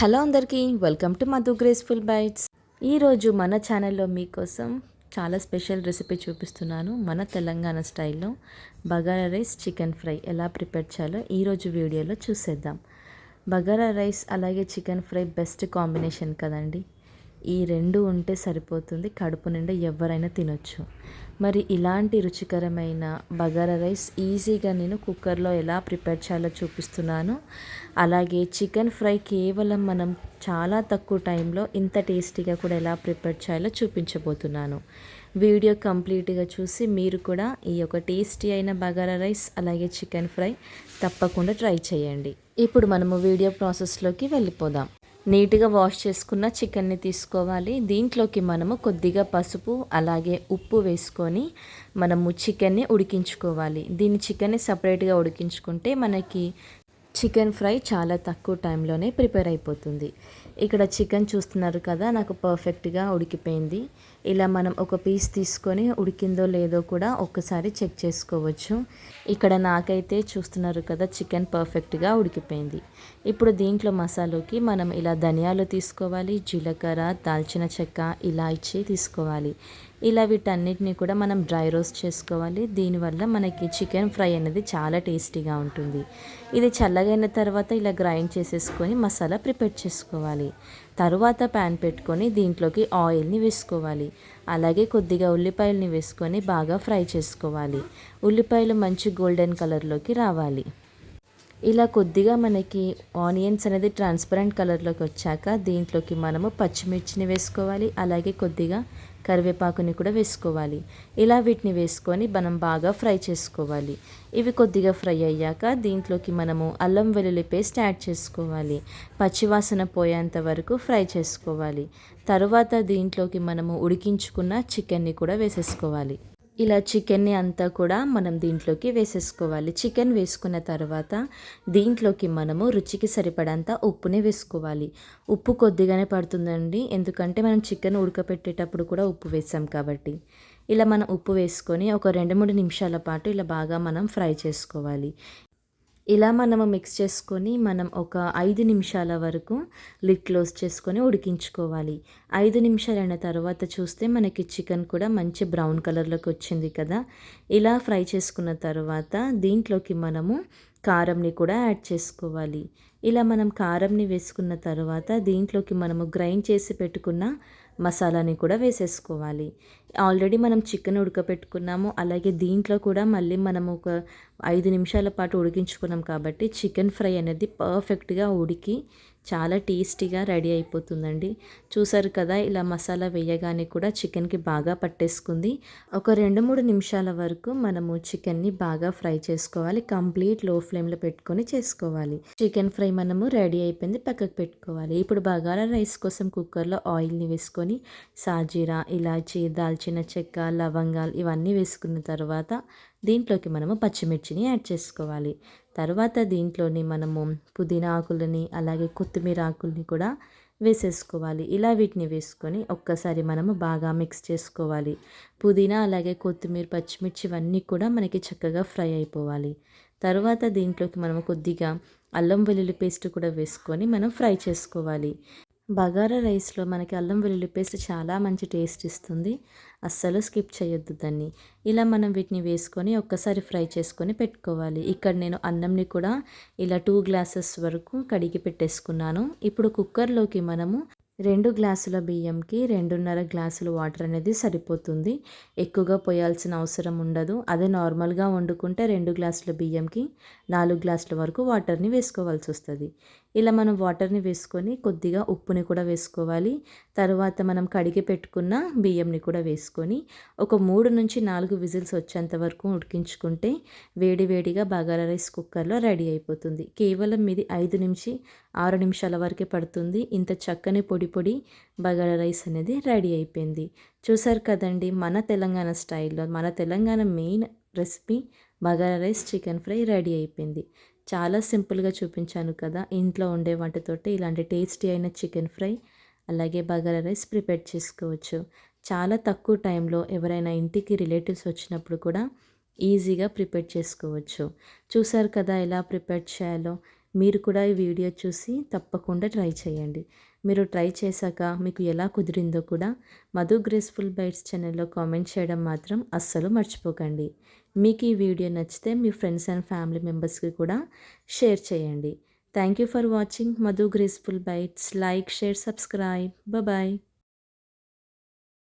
Hello అందరికీ welcome to Madhu graceful bites ఈరోజు మన ఛానల్లో మీకోసం చాలా స్పెషల్ రెసిపీ చూపిస్తున్నాను. మన తెలంగాణ స్టైల్లో బగారా రైస్ చికెన్ ఫ్రై ఎలా ప్రిపేర్ చేయాలో ఈరోజు వీడియోలో చూసేద్దాం. బగారా రైస్ అలాగే చికెన్ ఫ్రై బెస్ట్ కాంబినేషన్ కదండి. ఈ రెండు ఉంటే సరిపోతుంది. కడుపు నిండా ఎవరైనా తినొచ్చు. మరి ఇలాంటి రుచికరమైన బగారా రైస్ ఈజీగా నేను కుక్కర్లో ఎలా ప్రిపేర్ చేయాలో చూపిస్తున్నాను. అలాగే చికెన్ ఫ్రై కేవలం మనం చాలా తక్కువ టైంలో ఇంత టేస్టీగా కూడా ఎలా ప్రిపేర్ చేయాలో చూపించబోతున్నాను. వీడియో కంప్లీట్గా చూసి మీరు కూడా ఈ యొక్క టేస్టీ అయిన బగారా రైస్ అలాగే చికెన్ ఫ్రై తప్పకుండా ట్రై చేయండి. ఇప్పుడు మనము వీడియో ప్రాసెస్లోకి వెళ్ళిపోదాం. నీట్గా వాష్ చేసుకున్న చికెన్ని తీసుకోవాలి. దీంట్లోకి మనము కొద్దిగా పసుపు అలాగే ఉప్పు వేసుకొని మనము చికెన్ని ఉడికించుకోవాలి. దీన్ని చికెన్ని సపరేట్గా ఉడికించుకుంటే మనకి చికెన్ ఫ్రై చాలా తక్కువ టైంలోనే ప్రిపేర్ అయిపోతుంది. ఇక్కడ చికెన్ చూస్తున్నారు కదా నాకు పర్ఫెక్ట్గా ఉడికిపోయింది. ఇలా మనం ఒక పీస్ తీసుకొని ఉడికిందో లేదో కూడా ఒక్కసారి చెక్ చేసుకోవచ్చు. ఇక్కడ నాకైతే చూస్తున్నారు కదా చికెన్ పర్ఫెక్ట్గా ఉడికిపోయింది. ఇప్పుడు దీంట్లో మసాలోకి మనం ఇలా ధనియాలు తీసుకోవాలి జీలకర్ర దాల్చిన చెక్క ఇలాచి తీసుకోవాలి. ఇలా వీటన్నిటిని కూడా మనం డ్రై రోస్ట్ చేసుకోవాలి. దీనివల్ల మనకి చికెన్ ఫ్రై అనేది చాలా టేస్టీగా ఉంటుంది. ఇది చల్లగైన తర్వాత ఇలా గ్రైండ్ చేసేసుకొని మసాలా ప్రిపేర్ చేసుకోవాలి. తరువాత ప్యాన్ పెట్టుకొని దీంట్లోకి ఆయిల్ని వేసుకోవాలి. అలాగే కొద్దిగా ఉల్లిపాయలని వేసుకొని బాగా ఫ్రై చేసుకోవాలి. ఉల్లిపాయలు మంచి గోల్డెన్ కలర్లోకి రావాలి. ఇలా కొద్దిగా మనకి ఆనియన్స్ అనేది ట్రాన్స్పరెంట్ కలర్లోకి వచ్చాక దీంట్లోకి మనము పచ్చిమిర్చిని వేసుకోవాలి. అలాగే కొద్దిగా కరివేపాకుని కూడా వేసుకోవాలి. ఇలా వీటిని వేసుకొని మనం బాగా ఫ్రై చేసుకోవాలి. ఇవి కొద్దిగా ఫ్రై అయ్యాక దీంట్లోకి మనము అల్లం వెల్లుల్లి పేస్ట్ యాడ్ చేసుకోవాలి. పచ్చివాసన పోయేంత వరకు ఫ్రై చేసుకోవాలి. తరువాత దీంట్లోకి మనము ఉడికించుకున్న చికెన్ని కూడా వేసేసుకోవాలి. ఇలా చికెన్ని అంతా కూడా మనం దీంట్లోకి వేసేసుకోవాలి. చికెన్ వేసుకున్న తర్వాత దీంట్లోకి మనము రుచికి సరిపడంత ఉప్పుని వేసుకోవాలి. ఉప్పు కొద్దిగానే పడుతుందండి. ఎందుకంటే మనం చికెన్ ఉడకపెట్టేటప్పుడు కూడా ఉప్పు వేసాం కాబట్టి. ఇలా మనం ఉప్పు వేసుకొని ఒక రెండు మూడు నిమిషాల పాటు ఇలా బాగా మనం ఫ్రై చేసుకోవాలి. ఇలా మనము మిక్స్ చేసుకొని మనం ఒక ఐదు నిమిషాల వరకు లిడ్ క్లోజ్ చేసుకొని ఉడికించుకోవాలి. ఐదు నిమిషాలైన తర్వాత చూస్తే మనకి చికెన్ కూడా మంచి బ్రౌన్ కలర్లోకి వచ్చింది కదా. ఇలా ఫ్రై చేసుకున్న తర్వాత దీంట్లోకి మనము కారంని కూడా యాడ్ చేసుకోవాలి. ఇలా మనం కారంని వేసుకున్న తర్వాత దీంట్లోకి మనము గ్రైండ్ చేసి పెట్టుకున్న మసాలాని కూడా వేసేసుకోవాలి. ఆల్రెడీ మనం చికెన్ ఉడకపెట్టుకున్నాము. అలాగే దీంట్లో కూడా మళ్ళీ మనం ఒక ఐదు నిమిషాల పాటు ఉడికించుకున్నాం కాబట్టి చికెన్ ఫ్రై అనేది పర్ఫెక్ట్గా ఉడికి చాలా టేస్టీగా రెడీ అయిపోతుందండి. చూసారు కదా ఇలా మసాలా వేయగానే కూడా చికెన్కి బాగా పట్టేసుకుంది. ఒక రెండు మూడు నిమిషాల వరకు మనము చికెన్ని బాగా ఫ్రై చేసుకోవాలి. కంప్లీట్లో ఫ్లేమ్లో పెట్టుకొని చేసుకోవాలి. చికెన్ ఫ్రై మనము రెడీ అయిపోయింది పక్కకు పెట్టుకోవాలి. ఇప్పుడు బగారా రైస్ కోసం కుక్కర్లో ఆయిల్ని వేసుకొని సాజీరా ఇలాచీ దాల్చిన చెక్క లవంగాలు ఇవన్నీ వేసుకున్న తర్వాత దీంట్లోకి మనము పచ్చిమిర్చిని యాడ్ చేసుకోవాలి. తర్వాత దీంట్లోని మనము పుదీనా ఆకులని అలాగే కొత్తిమీర ఆకుల్ని కూడా వేసేసుకోవాలి. ఇలా వీటిని వేసుకొని ఒక్కసారి మనము బాగా మిక్స్ చేసుకోవాలి. పుదీనా అలాగే కొత్తిమీర పచ్చిమిర్చి ఇవన్నీ కూడా మనకి చక్కగా ఫ్రై అయిపోవాలి. తర్వాత దీంట్లోకి మనం కొద్దిగా అల్లం వెల్లుల్లి పేస్ట్ కూడా వేసుకొని మనం ఫ్రై చేసుకోవాలి. బగారా రైస్లో మనకి అల్లం వెల్లుల్లి పేస్ట్ చాలా మంచి టేస్ట్ ఇస్తుంది. అస్సలు స్కిప్ చేయొద్దు దాన్ని. ఇలా మనం వీటిని వేసుకొని ఒక్కసారి ఫ్రై చేసుకొని పెట్టుకోవాలి. ఇక్కడ నేను అన్నంని కూడా ఇలా టూ గ్లాసెస్ వరకు కడిగి పెట్టేసుకున్నాను. ఇప్పుడు కుక్కర్లోకి మనము రెండు గ్లాసుల బియ్యంకి రెండున్నర గ్లాసులు వాటర్ అనేది సరిపోతుంది. ఎక్కువగా పోయాల్సిన అవసరం ఉండదు. అదే నార్మల్గా వండుకుంటే రెండు గ్లాసుల బియ్యంకి నాలుగు గ్లాసుల వరకు వాటర్ని వేసుకోవాల్సి వస్తుంది. ఇలా మనం వాటర్ని వేసుకొని కొద్దిగా ఉప్పుని కూడా వేసుకోవాలి. తర్వాత మనం కడిగి పెట్టుకున్న బియ్యంని కూడా వేసుకొని ఒక మూడు నుంచి నాలుగు విజిల్స్ వచ్చేంత వరకు ఉడికించుకుంటే వేడివేడిగా బగారా రైస్ కుక్కర్లో రెడీ అయిపోతుంది. కేవలం ఇది ఐదు నుంచి ఆరు నిమిషాల వరకే పడుతుంది. ఇంత చక్కని పొడి పొడి బగారా రైస్ అనేది రెడీ అయిపోయింది. చూసారు కదండి మన తెలంగాణ స్టైల్లో మన Telangana main recipe bagara rice chicken fry ready అయిపోయింది. చాలా సింపుల్గా చూపించాను కదా. ఇంట్లో ఉండే వాటితోటి ఇలాంటి టేస్టీ అయిన చికెన్ ఫ్రై అలాగే బగారా రైస్ ప్రిపేర్ చేసుకోవచ్చు. చాలా తక్కువ టైంలో ఎవరైనా ఇంటికి రిలేటివ్స్ వచ్చినప్పుడు కూడా ఈజీగా ప్రిపేర్ చేసుకోవచ్చు. చూసారు కదా ఎలా ప్రిపేర్ చేయాలో? మీరు కూడా ఈ వీడియో చూసి తప్పకుండా ట్రై చేయండి. మీరు ట్రై చేశాక మీకు ఎలా కుదిరిందో కూడా మధు గ్రేస్ఫుల్ బైట్స్ ఛానల్లో కామెంట్ చేయడం మాత్రం అస్సలు మర్చిపోకండి. మీకు ఈ వీడియో నచ్చితే మీ ఫ్రెండ్స్ అండ్ ఫ్యామిలీ మెంబర్స్కి కూడా షేర్ చేయండి. Thank you for watching. Madhu graceful bites. Like share subscribe. Bye